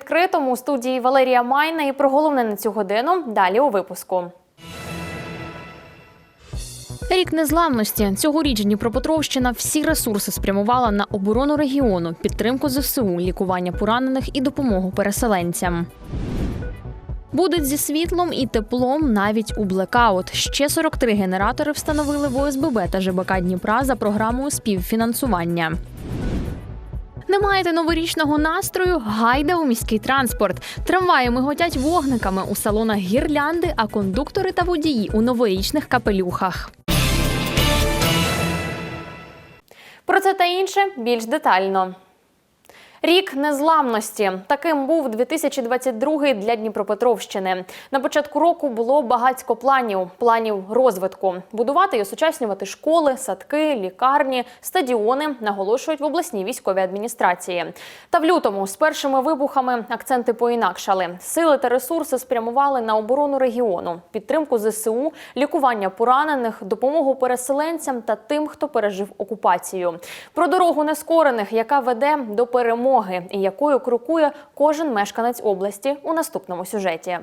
відкритому у студії Валерія Майна. І про головне на цю годину далі у випуску. Рік незламності цьогоріч Дніпропетровщина всі ресурси спрямувала на оборону регіону, підтримку ЗСУ, лікування поранених і допомогу переселенцям. Будуть зі світлом і теплом навіть у блекаут. Ще 43 генератори встановили в ОСББ та ЖБК Дніпра за програмою співфінансування. Не маєте новорічного настрою? Гайда у міський транспорт. Трамваї миготять вогниками у салонах гірлянди, а кондуктори та водії у новорічних капелюхах. Про це та інше більш детально. Рік незламності таким був 2022 для Дніпропетровщини. На початку року було багатько планів, планів розвитку, будувати і осучаснювати школи, садки, лікарні, стадіони, наголошують в обласній військовій адміністрації. Та в лютому з першими вибухами акценти поінакшали. Сили та ресурси спрямували на оборону регіону, підтримку ЗСУ, лікування поранених, допомогу переселенцям та тим, хто пережив окупацію. Про дорогу нескорених, яка веде до перемоги і якою крокує кожен мешканець області у наступному сюжеті.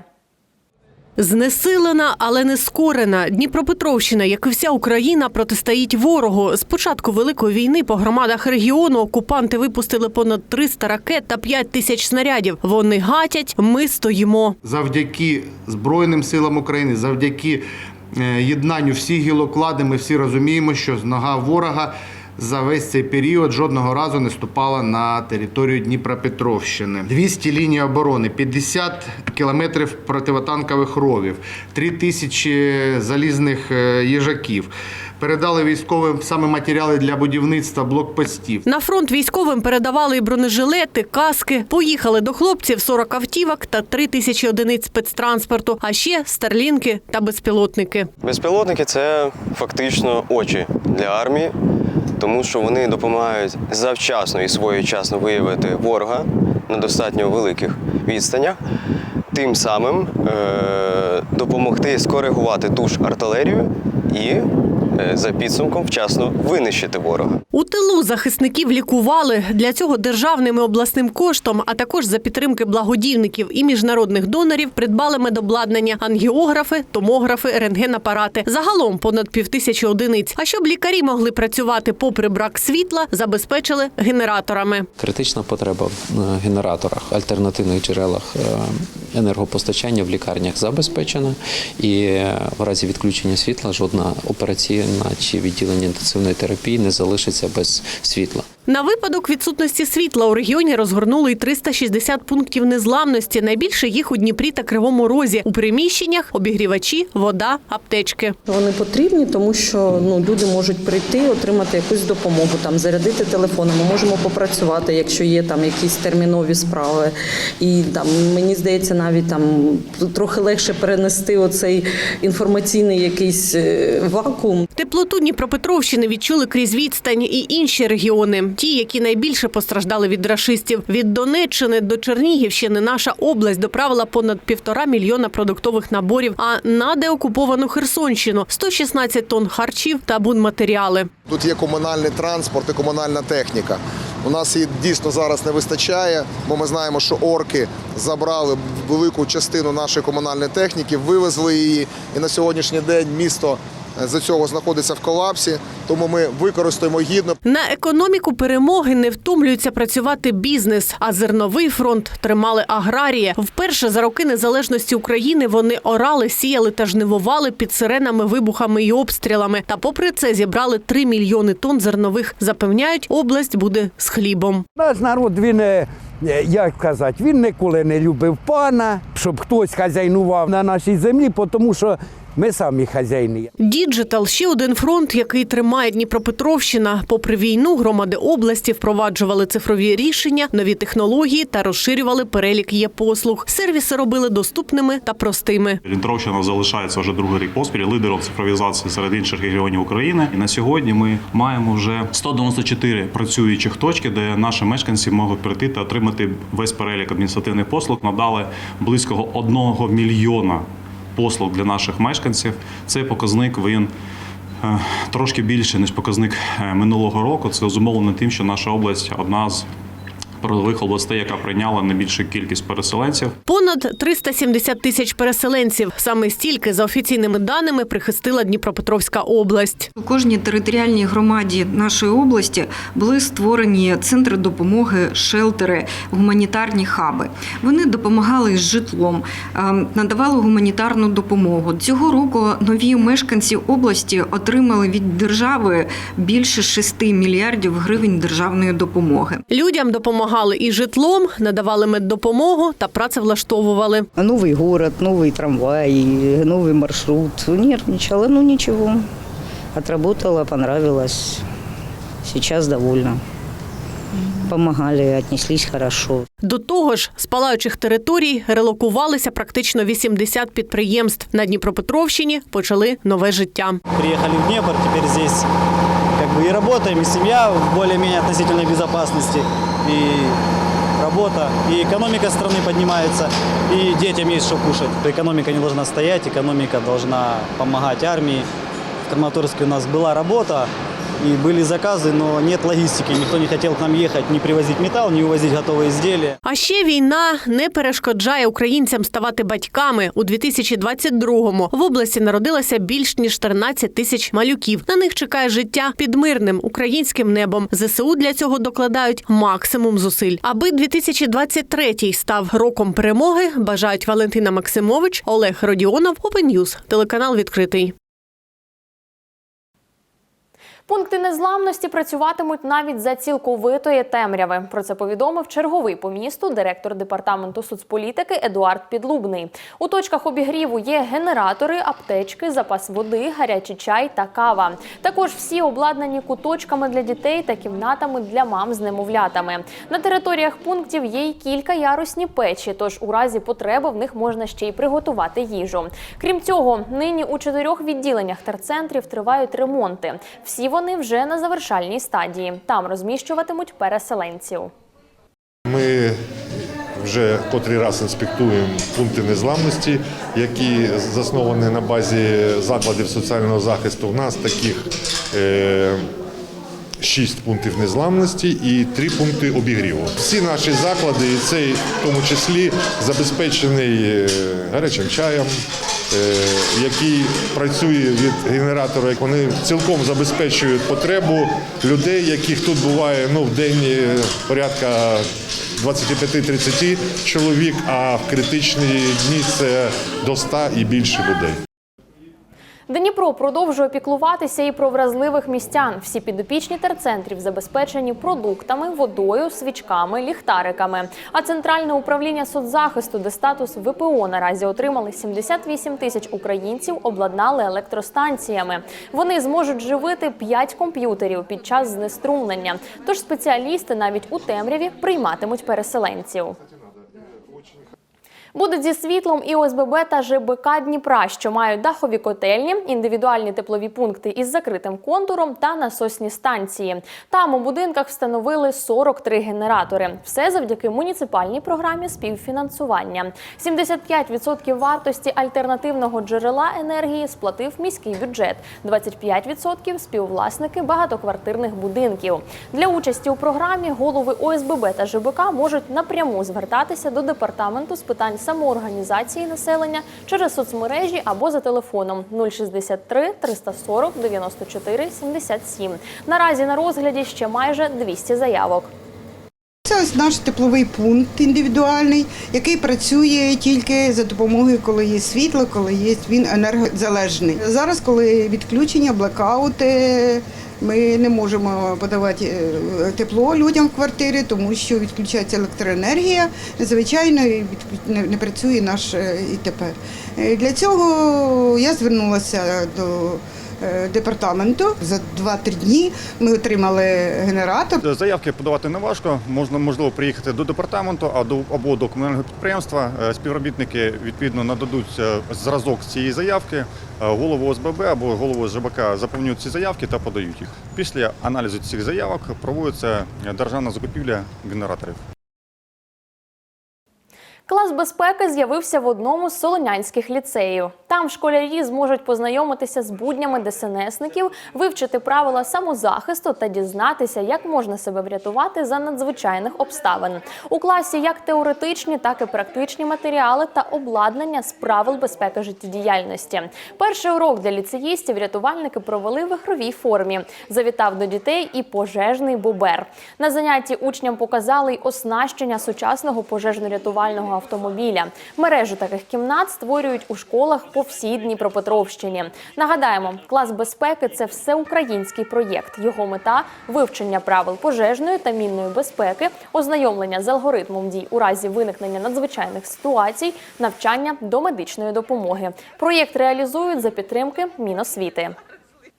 Знесилена, але не скорена. Дніпропетровщина, як і вся Україна, протистоїть ворогу. З початку великої війни по громадах регіону окупанти випустили понад 300 ракет та 5 тисяч снарядів. Вони гатять, ми стоїмо. завдяки Збройним силам України, завдяки е, єднанню всіх гілоклади, ми всі розуміємо, що нога ворога за весь цей період жодного разу не ступала на територію Дніпропетровщини. 200 ліній оборони, 50 кілометрів противотанкових ровів, 3 тисячі залізних е, їжаків. Передали військовим саме матеріали для будівництва блокпостів. На фронт військовим передавали і бронежилети, каски. Поїхали до хлопців 40 автівок та 3 тисячі одиниць спецтранспорту, а ще старлінки та безпілотники. Безпілотники це фактично очі для армії, тому що вони допомагають завчасно і своєчасно виявити ворога на достатньо великих відстанях, тим самим е- допомогти скоригувати ту ж артилерію і за підсумком вчасно винищити ворога. У тилу захисників лікували для цього державним і обласним коштом, а також за підтримки благодійників і міжнародних донорів придбали медобладнання, ангіографи, томографи, рентгенапарати. Загалом понад півтисячі одиниць. А щоб лікарі могли працювати попри брак світла, забезпечили генераторами. Критична потреба в е, генераторах, альтернативних джерелах е, енергопостачання в лікарнях забезпечена, і е, в разі відключення світла жодна операційна чи відділення інтенсивної терапії не залишиться без світла. На випадок відсутності світла у регіоні розгорнули й 360 пунктів незламності. Найбільше їх у Дніпрі та Кривому Розі. У приміщеннях обігрівачі, вода, аптечки. Вони потрібні, тому що ну люди можуть прийти, отримати якусь допомогу, там зарядити телефони. Ми можемо попрацювати, якщо є там якісь термінові справи. І там мені здається, навіть там трохи легше перенести оцей інформаційний якийсь е, вакуум. Теплоту Дніпропетровщини відчули крізь відстань і інші регіони. Ті, які найбільше постраждали від рашистів. Від Донеччини до Чернігівщини наша область доправила понад півтора мільйона продуктових наборів. А на деокуповану Херсонщину 116 тонн харчів та будматеріали. Тут є комунальний транспорт і комунальна техніка. У нас її дійсно зараз не вистачає, бо ми знаємо, що орки забрали велику частину нашої комунальної техніки, вивезли її, і на сьогоднішній день місто за цього знаходиться в колапсі. Тому ми використаємо гідно На економіку перемоги не втомлюється працювати бізнес, а зерновий фронт тримали аграрії. Вперше за роки незалежності України вони орали, сіяли та жнивували під сиренами, вибухами і обстрілами. Та попри це зібрали 3 мільйони тонн зернових. Запевняють, область буде з хлібом. Наш народ він е, як казати, він ніколи не любив пана, щоб хтось хазяйнував на нашій землі, тому що ми самі хазяїни. Діджитал ще один фронт, який тримає Дніпропетровщина. Попри війну, громади області впроваджували цифрові рішення, нові технології та розширювали перелік є послуг. Сервіси робили доступними та простими. Дніпровщина залишається вже другий рік поспіль лідером цифровізації серед інших регіонів України. І на сьогодні ми маємо вже 194 працюючих точки, де наші мешканці можуть прийти та отримати весь перелік адміністративних послуг. Надали близько одного мільйона послуг для наших мешканців. Цей показник він. е, Трошки більше ніж показник е, минулого року. Це зумовлено тим, що наша область одна з передових областей, яка прийняла найбільшу кількість переселенців. Понад 370 тисяч переселенців. Саме стільки, за офіційними даними, прихистила Дніпропетровська область. У кожній територіальній громаді нашої області були створені центри допомоги, шелтери, гуманітарні хаби. Вони допомагали з житлом, е, надавали гуманітарну допомогу. Цього року нові мешканці області отримали від держави більше 6 мільярдів гривень державної допомоги. Людям допомагали і житлом, надавали меддопомогу та працевлаштовували. Новый город, новый трамвай, новый маршрут. Нервничала, ну ничего. Отработала, понравилось. Сейчас довольна. Помогали, отнеслись хорошо. До того ж, з палаючих територій релокувалися практично 80 підприємств. На Дніпропетровщині почали нове життя. Приехали в Днепр, теперь здесь как бы и работаем, и семья в более-менее относительной безопасности, и работа, и экономика страны поднимается, и детям есть что кушать. Экономика не должна стоять, экономика должна помогать армии. В Краматорске у нас была работа, и были заказы, но нет логистики. Никто не хотел к нам ехать, не привозить металл, не увозить готовые изделия. А ще війна не перешкоджає українцям ставати батьками. У 2022-му в області народилося більш ніж 13 тисяч малюків. На них чекає життя під мирним українським небом. ЗСУ для цього докладають максимум зусиль. Аби 2023-й став роком перемоги, бажають Валентина Максимович, Олег Родіонов, Open News, телеканал відкритий. Пункти незламності працюватимуть навіть за цілковитої темряви. Про це повідомив черговий по місту директор департаменту соцполітики Едуард Підлубний. У точках обігріву є генератори, аптечки, запас води, гарячий чай та кава. Також всі обладнані куточками для дітей та кімнатами для мам з немовлятами. На територіях пунктів є й кілька ярусні печі, тож у разі потреби в них можна ще й приготувати їжу. Крім цього, нині у чотирьох відділеннях терцентрів тривають ремонти. Всі вони вже на завершальній стадії. Там розміщуватимуть переселенців. Ми вже котрий раз інспектуємо пункти незламності, які засновані на базі закладів соціального захисту. У нас таких е, шість пунктів незламності і три пункти обігріву. Всі наші заклади, цей в тому числі забезпечений е, гарячим чаєм, який працює від генератора. Вони цілком забезпечують потребу людей, яких тут буває ну, в день е, порядка 25-30 чоловік, а в критичні дні це до 100 і більше людей. Дніпро продовжує піклуватися і про вразливих містян. Всі підопічні терцентрів забезпечені продуктами, водою, свічками, ліхтариками. А центральне управління соцзахисту, де статус ВПО наразі отримали 78 тисяч українців, обладнали електростанціями. Вони зможуть живити 5 комп'ютерів під час знеструмлення. Тож спеціалісти навіть у темряві прийматимуть переселенців. Будуть зі світлом і ОСББ та ЖБК Дніпра, що мають дахові котельні, індивідуальні теплові пункти із закритим контуром та насосні станції. Там у будинках встановили 43 генератори. Все завдяки муніципальній програмі співфінансування. 75% вартості альтернативного джерела енергії сплатив міський бюджет, 25% – співвласники багатоквартирних будинків. Для участі у програмі голови ОСББ та ЖБК можуть напряму звертатися до департаменту з питань самоорганізації населення через соцмережі або за телефоном 063 340 94 77. Наразі на розгляді ще майже 200 заявок. Це ось наш тепловий пункт індивідуальний, який працює тільки за допомогою, коли є світло, коли є він енергозалежний. Зараз, коли відключення, блекаути, ми не можемо подавати е, тепло людям в квартири, тому що відключається електроенергія. Звичайно, не- працює наш е, ІТП. Е, Для цього я звернулася до департаменту. За 2-3 дні ми отримали генератор. Заявки подавати не важко. Можна можливо приїхати до департаменту або до комунального підприємства. Е, Співробітники відповідно нададуть е, зразок цієї заявки. Е, Голову ОСББ або голову ЖБК заповнюють ці заявки та подають їх. Після аналізу цих заявок проводиться державна закупівля генераторів. Клас безпеки з'явився в одному з солонянських ліцеїв. Там школярі зможуть познайомитися з буднями ДСНСників, вивчити правила самозахисту та дізнатися, як можна себе врятувати за надзвичайних обставин. У класі як теоретичні, так і практичні матеріали та обладнання з правил безпеки життєдіяльності. Перший урок для ліцеїстів рятувальники провели в ігровій формі. Завітав до дітей і пожежний бобер. На занятті учням показали й оснащення сучасного пожежно-рятувального автомобіля. Мережу таких кімнат створюють у школах по всій Дніпропетровщині. Нагадаємо, клас безпеки це всеукраїнський проєкт. Його мета вивчення правил пожежної та мінної безпеки, ознайомлення з алгоритмом дій у разі виникнення надзвичайних ситуацій, навчання до медичної допомоги. Проєкт реалізують за підтримки Міносвіти.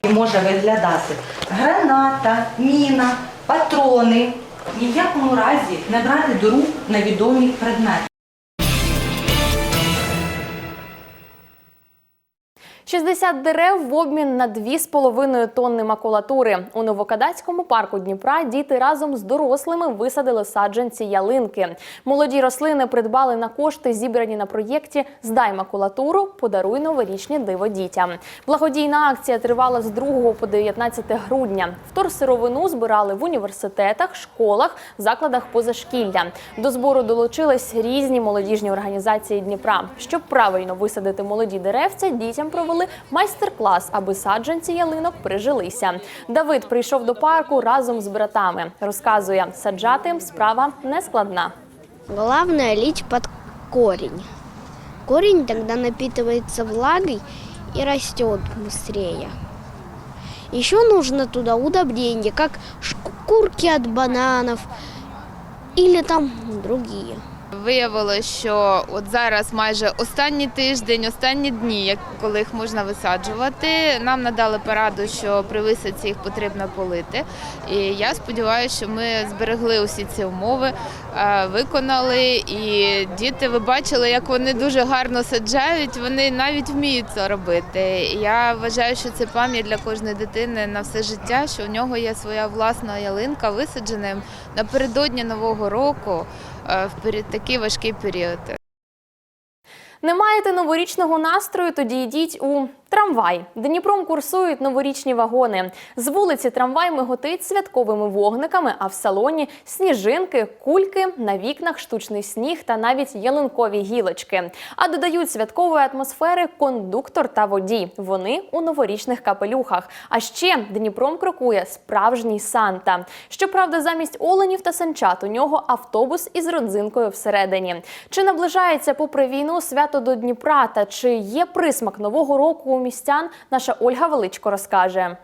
Може виглядати граната, міна, патрони. Ні в якому разі не брати до рук невідомі предмети. 60 дерев в обмін на 2,5 тонни макулатури. У Новокадацькому парку Дніпра діти разом з дорослими висадили саджанці ялинки. Молоді рослини придбали на кошти, зібрані на проєкті Здай макулатуру, подаруй новорічні диво дітям. Благодійна акція тривала з 2 по 19 грудня. Вторсировину збирали в університетах, школах, закладах позашкілля. До збору долучились різні молодіжні організації Дніпра. Щоб правильно висадити молоді деревця, дітям провели майстер-клас, аби саджанці ялинок прижилися. Давид прийшов до парку разом з братами. Розказує, саджати справа не складна. Главное лить под корень. Корень тогда напитывается влагой и растет быстрее. Еще нужно туда удобрения, как шкурки от бананов или там другие. Виявилося, що от зараз майже останній тиждень, останні дні, коли їх можна висаджувати, нам надали пораду, що при висадці їх потрібно полити. І я сподіваюся, що ми зберегли усі ці умови, е, виконали. І діти, ви бачили, як вони дуже гарно саджають. Вони навіть вміють це робити. Я вважаю, що це пам'ять для кожної дитини на все життя, що в нього є своя власна ялинка, висаджена напередодні нового року в період- такий важкий період. Не маєте новорічного настрою? Тоді йдіть у трамвай. Дніпром курсують новорічні вагони. З вулиці трамвай миготить святковими вогниками, а в салоні сніжинки, кульки, на вікнах штучний сніг та навіть ялинкові гілочки. А додають святкової атмосфери кондуктор та водій. Вони у новорічних капелюхах. А ще Дніпром крокує справжній Санта. Щоправда, замість оленів та санчат у нього автобус із родзинкою всередині. Чи наближається попри війну свято до Дніпра та чи є присмак нового року у містян? Наша Ольга Величко розкаже.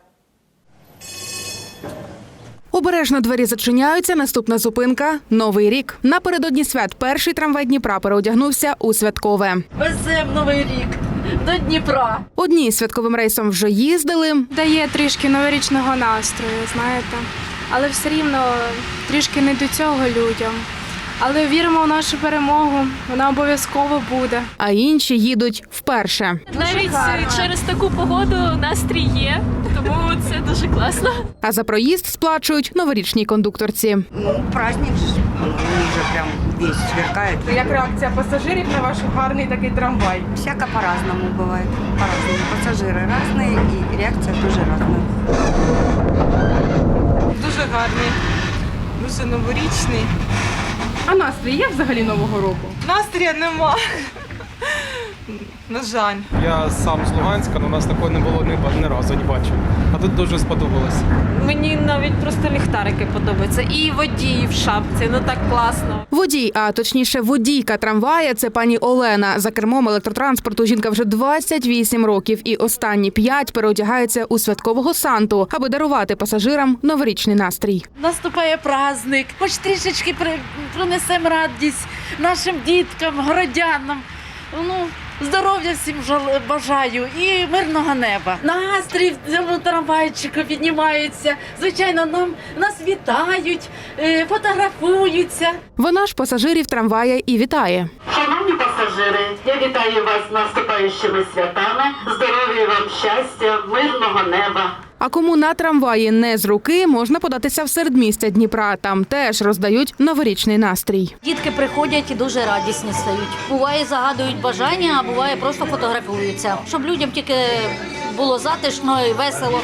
Обережно двері зачиняються. Наступна зупинка новий рік. Напередодні свят перший трамвай Дніпра переодягнувся у святкове. Везем новий рік до Дніпра. Одні святковим рейсом вже їздили. Дає трішки новорічного настрою, знаєте, але все рівно трішки не до цього людям. Але віримо в нашу перемогу, вона обов'язково буде. А інші їдуть вперше. Навіть через таку погоду настрій є, тому це дуже класно. А за проїзд сплачують новорічній кондукторці. Ну, праздник же, он уже прям весь сверкает. Як реакція пасажирів на ваш гарний такий трамвай? Всяко по-разному бывает. По-разному. Пассажиры разные и реакция тоже разная. Дуже гарний, дуже новорічний. А настрій є взагалі нового року? Настрія нема. На жаль. Я сам з Луганська, але у нас такого не було ні, ні разу, не бачив. А тут дуже сподобалось. Мені навіть просто ліхтарики подобаються. І водії в шапці, ну так класно. Водій, а точніше водійка трамвая, це пані Олена. За кермом електротранспорту жінка вже 28 років і останні п'ять переодягається у святкового санту, аби дарувати пасажирам новорічний настрій. Наступає праздник, хоч трішечки при- принесемо радість нашим діткам, городянам. Ну, здоров'я всім бажаю і мирного неба. Настрій в цьому трамвайчику піднімається. Звичайно, нам нас вітають, е, фотографуються. Вона ж пасажирів трамвая і вітає. Шановні пасажири, я вітаю вас з наступаючими святами, здоров'я вам щастя, мирного неба. А кому на трамваї не з руки, можна податися в середмістя Дніпра. Там теж роздають новорічний настрій. Дітки приходять і дуже радісні стають. Буває, загадують бажання, а буває просто фотографуються, щоб людям тільки було затишно і весело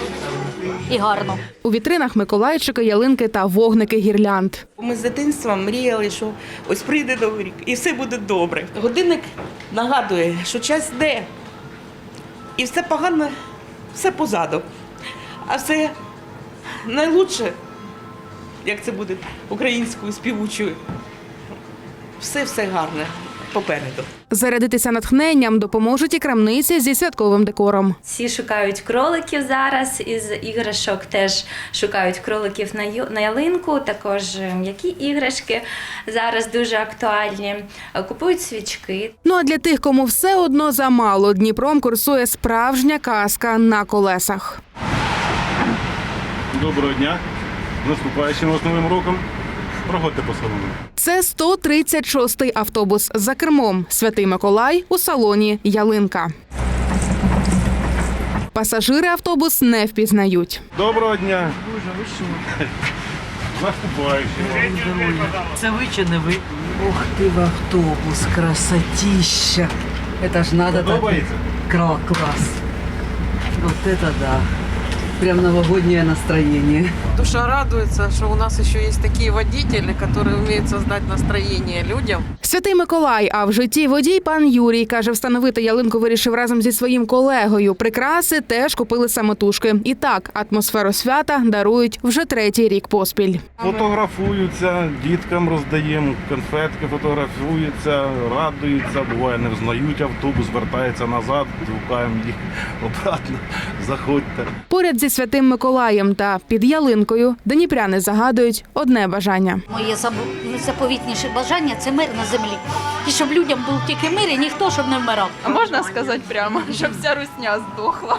і гарно. У вітринах Миколайчики, ялинки та вогники гірлянд. Ми з дитинства мріяли, що ось прийде новий рік і все буде добре. Годинник нагадує, що час йде, і все погано, все позаду. А все найлучше, як це буде українською співучою, все все гарне попереду. Зарядитися натхненням допоможуть і крамниці зі святковим декором. Всі шукають кроликів зараз. Із іграшок теж шукають кроликів на ялинку. Також м'які іграшки зараз дуже актуальні. Е, Купують свічки. Ну а для тих, кому все одно замало, Дніпром курсує справжня казка на колесах. Доброго дня. З Наступаючим вас новим роком. Проходьте по салону. Це 136-й автобус за кермом. Святий Миколай у салоні Ялинка. Пасажири автобус не впізнають. Доброго дня. З Наступаючим. Це ви чи не ви? Ух ти в автобус, красотища. Это ж надо так. Класс. Вот это да. Прям новогоднее настроение. Душа радуется, что у нас еще есть такие водители, которые умеют создать настроение людям. Святий Миколай, а в житті водій пан Юрій каже, встановити ялинку вирішив разом зі своїм колегою. Прикраси теж купили самотужки. І так, атмосферу свята дарують вже третій рік поспіль. Фотографуються, діткам роздаємо, конфетки фотографуються, радуються, буває не взнають автобус, вертається назад, гукаємо їх обратно, заходьте. Поряд зі святим Миколаєм та під ялинкою дніпряни загадують одне бажання. Моє забу- найзаповітніше бажання це мир на землі. І щоб людям був тільки мир і ніхто щоб не вмирав. А можна сказати прямо, щоб вся русня здохла?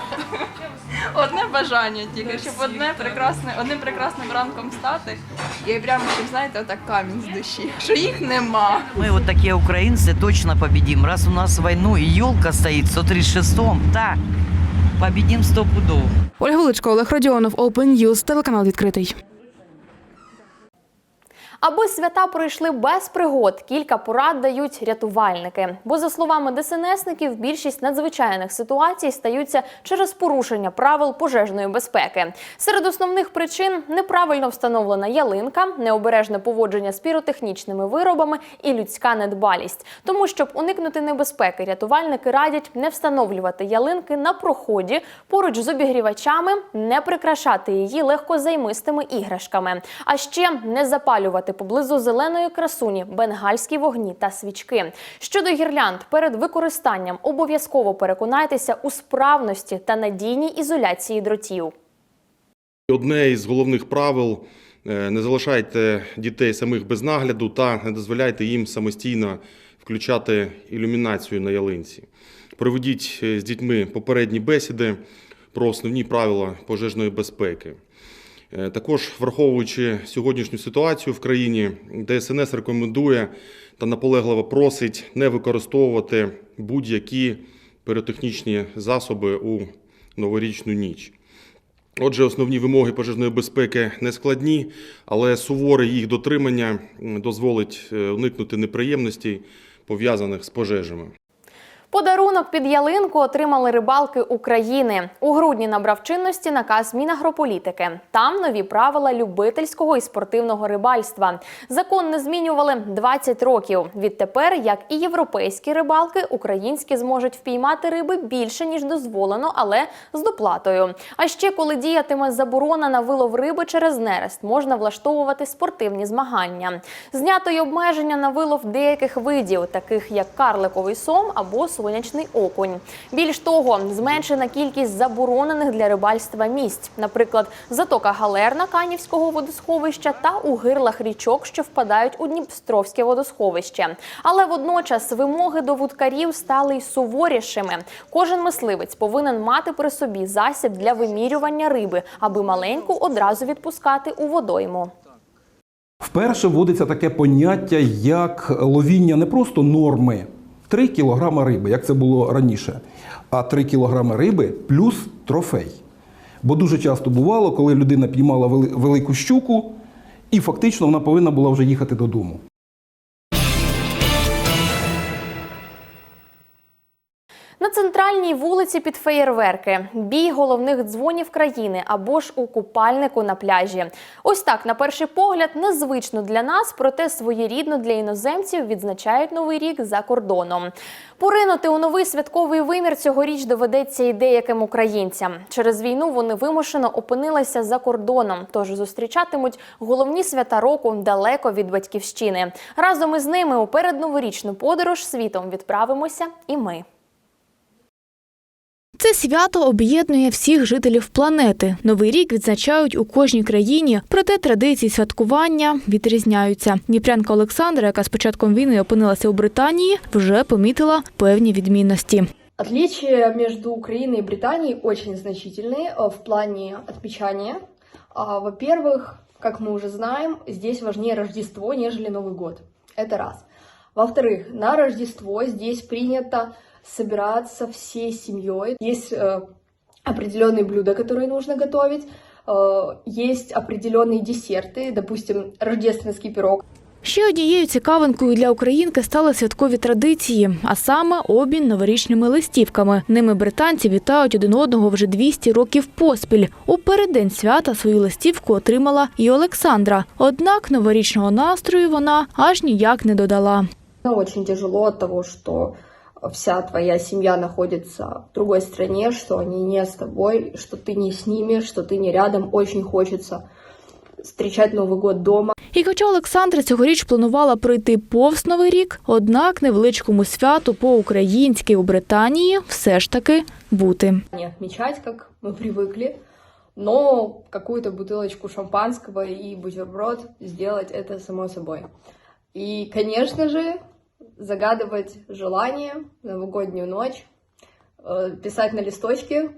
Одне бажання тільки, щоб одне прекрасне, одним прекрасним ранком стати, і прямо, щоб знаєте, отак камінь з душі, що їх нема. Мы вот такие украинцы точно победим. Раз у нас войну и елка стоит в 136-м, да, победим сто пудов. Ольга Величко, Олег Радіонов, Open News, телеканал відкритий. Аби свята пройшли без пригод, кілька порад дають рятувальники. Бо, за словами ДСНСників, більшість надзвичайних ситуацій стаються через порушення правил пожежної безпеки. Серед основних причин неправильно встановлена ялинка, необережне поводження з піротехнічними виробами і людська недбалість. Тому, щоб уникнути небезпеки, рятувальники радять не встановлювати ялинки на проході поруч з обігрівачами, не прикрашати її легкозаймистими іграшками, а ще не запалювати поблизу зеленої красуні бенгальські вогні та свічки. Щодо гірлянд, перед використанням обов'язково переконайтеся у справності та надійній ізоляції дротів. Одне із головних правил е, не залишайте дітей самих без нагляду та не дозволяйте їм самостійно включати ілюмінацію на ялинці. Проведіть е, з дітьми попередні бесіди про основні правила пожежної безпеки. Е, Також, враховуючи сьогоднішню ситуацію в країні, ДСНС рекомендує та наполегливо просить не використовувати будь-які піротехнічні засоби у новорічну ніч. Отже, основні вимоги пожежної безпеки не складні, але суворе їх дотримання дозволить е, уникнути неприємностей, пов'язаних з пожежами. Подарунок під ялинку отримали рибалки України. У грудні набрав чинності наказ Мінагрополітики. Там нові правила любительського і спортивного рибальства. Закон не змінювали 20 років. Відтепер, як і європейські рибалки, українські зможуть впіймати риби більше ніж дозволено, але з доплатою. А ще коли діятиме заборона на вилов риби через нерест, можна влаштовувати спортивні змагання. Знято й обмеження на вилов деяких видів, таких як карликовий сом або сонячний окунь. Більш того, зменшена кількість заборонених для рибальства місць, наприклад, затока Галерна Канівського водосховища та у гирлах річок, що впадають у Дніпстровське водосховище. Але водночас вимоги до вудкарів стали й суворішими. Кожен мисливець повинен мати при собі засіб для вимірювання риби, аби маленьку одразу відпускати у водойму. Вперше вводиться таке поняття, як ловіння не просто норми 3 кілограми риби, як це було раніше, а 3 кілограми риби плюс трофей. Бо дуже часто бувало, коли людина піймала велику щуку, і фактично вона повинна була вже їхати додому. На центральній вулиці під феєрверки, бій головних дзвонів країни або ж у купальнику на пляжі. Ось так, на перший погляд, незвично для нас, проте своєрідно для іноземців відзначають новий рік за кордоном. Поринути у новий святковий вимір цьогоріч доведеться і деяким українцям. Через війну вони вимушено опинилися за кордоном, тож зустрічатимуть головні свята року далеко від батьківщини. Разом із ними у передноворічну подорож світом відправимося і ми. Це свято об'єднує всіх жителів планети. Новий рік відзначають у кожній країні, проте традиції святкування відрізняються. Дніпрянка Олександра, яка з початком війни опинилася у Британії, вже помітила певні відмінності. Отличия между Украиной и Британией очень значительные э, в плане отмечания. А, Во-первых, как мы уже знаем, здесь важнее Рождество, нежели Новый год. Это раз. Во-вторых, на Рождество здесь принято собираться всей семьей. Есть э, определенные блюда, которые нужно готовить. Э, есть определенные десерты, допустим, рождественский пирог. Ще однією цікавинкою для українки стали святкові традиції, а саме обмін новорічними листівками. Ними британці вітають один одного вже 200 років поспіль. У переддень свята свою листівку отримала і Олександра. Однак новорічного настрою вона аж ніяк не додала. Ну, Очень тяжело от того, что вся твоя семья находится в другой стране, что они не с тобой, что ты не с ними, что ты не рядом. Очень хочется встречать Новый год дома. І хоча Олександра цьогоріч планувала пройти повз новий рік, однак невеличкому святу по-українськи у Британії все ж таки бути. Не отмечать, как мы привыкли, но какую-то бутылочку шампанского и бутерброд сделать это само собой. И, конечно же, загадывать желание в новогоднюю ночь, э, писать на листочке,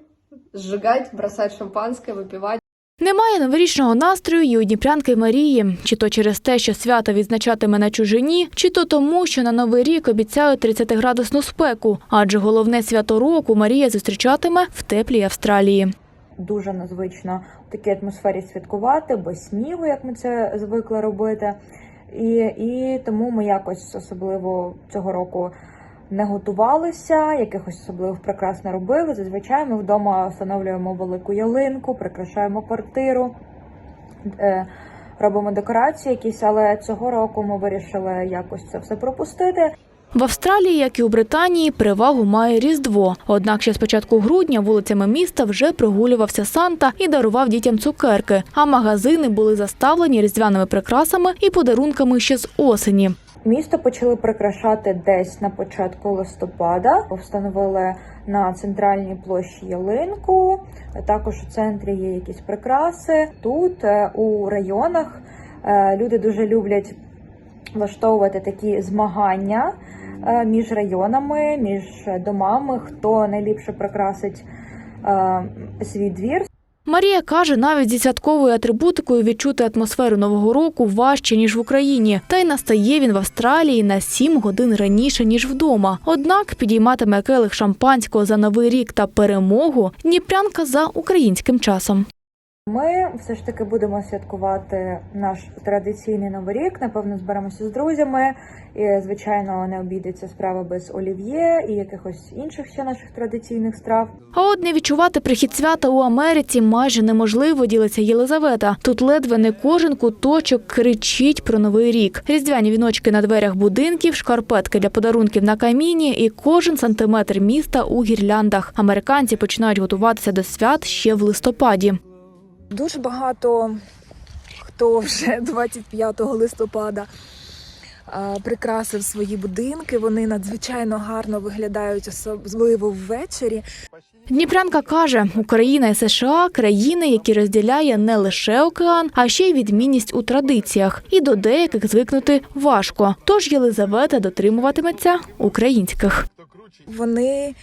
сжигать, бросать шампанское, выпивать. Немає новорічного настрою і у Дніпрянки Марії, чи то через те, що свято відзначатиме на чужині, чи то тому, що на новий рік обіцяють 30-градусну спеку, адже головне свято року Марія зустрічатиме в теплій Австралії. дуже незвично в такій атмосфері святкувати, без снігу, як ми це звикли робити. І, і тому ми якось особливо цього року не готувалися, якихось особливих прикрас не робили. Зазвичай ми вдома встановлюємо велику ялинку, прикрашаємо квартиру, е, робимо декорації якісь, але цього року ми вирішили якось це все пропустити. В Австралії, як і у Британії, перевагу має Різдво. Однак ще з початку грудня вулицями міста вже прогулювався Санта і дарував дітям цукерки. А магазини були заставлені різдвяними прикрасами і подарунками ще з осені. Місто почали прикрашати десь на початку листопада. Встановили на центральній площі ялинку. Також у центрі є якісь прикраси. Тут е, у районах е, люди дуже люблять влаштовувати такі змагання між районами, між домами, хто найліпше прикрасить е, свій двір. Марія каже, навіть зі святковою атрибутикою відчути атмосферу нового року важче ніж в Україні. Та й настає він в Австралії на 7 годин раніше ніж вдома. Однак підійматиме келих шампанського за новий рік та перемогу Дніпрянка за українським часом. Ми все ж таки будемо святкувати наш традиційний новий рік. Напевно, зберемося з друзями. І, звичайно, не обійдеться справа без олів'є і якихось інших ще наших традиційних страв. А от не відчувати прихід свята у Америці майже неможливо, ділиться Єлизавета. Тут ледве не кожен куточок кричить про новий рік. Різдвяні віночки на дверях будинків, шкарпетки для подарунків на каміні і кожен сантиметр міста у гірляндах. Американці починають готуватися до свят ще в листопаді. Дуже багато хто вже 25 листопада прикрасив свої будинки. Вони надзвичайно гарно виглядають, особливо ввечері. Дніпрянка каже, Україна і США країни, які розділяє не лише океан, а ще й відмінність у традиціях. І до деяких звикнути важко. Тож Єлизавета дотримуватиметься українських. Вони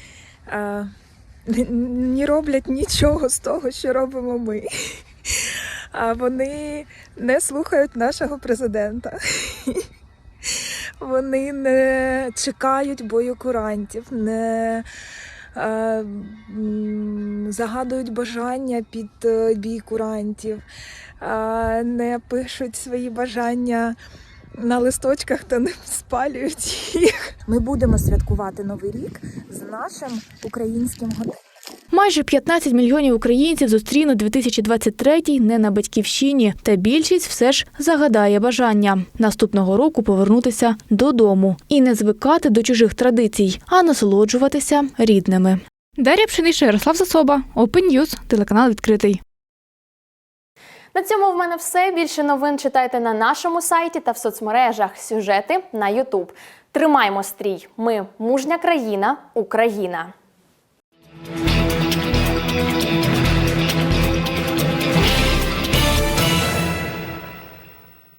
а, не роблять нічого з того, що робимо ми. А вони не слухають нашого президента. Вони не чекають боєкурантів, не е, загадують бажання під е, бій курантів, е, не пишуть свої бажання на листочках та не спалюють їх. Ми будемо святкувати новий рік з нашим українським годинником. Майже 15 мільйонів українців зустрінуть 2023 не на батьківщині, та більшість все ж загадає бажання наступного року повернутися додому і не звикати до чужих традицій, а насолоджуватися рідними. Дар'я Пшениша, Ярослав Засоба, Open News, телеканал відкритий. На цьому в мене все. Більше новин читайте на нашому сайті та в соцмережах. Сюжети на Ютуб. Тримаймо стрій. Ми мужня країна, Україна.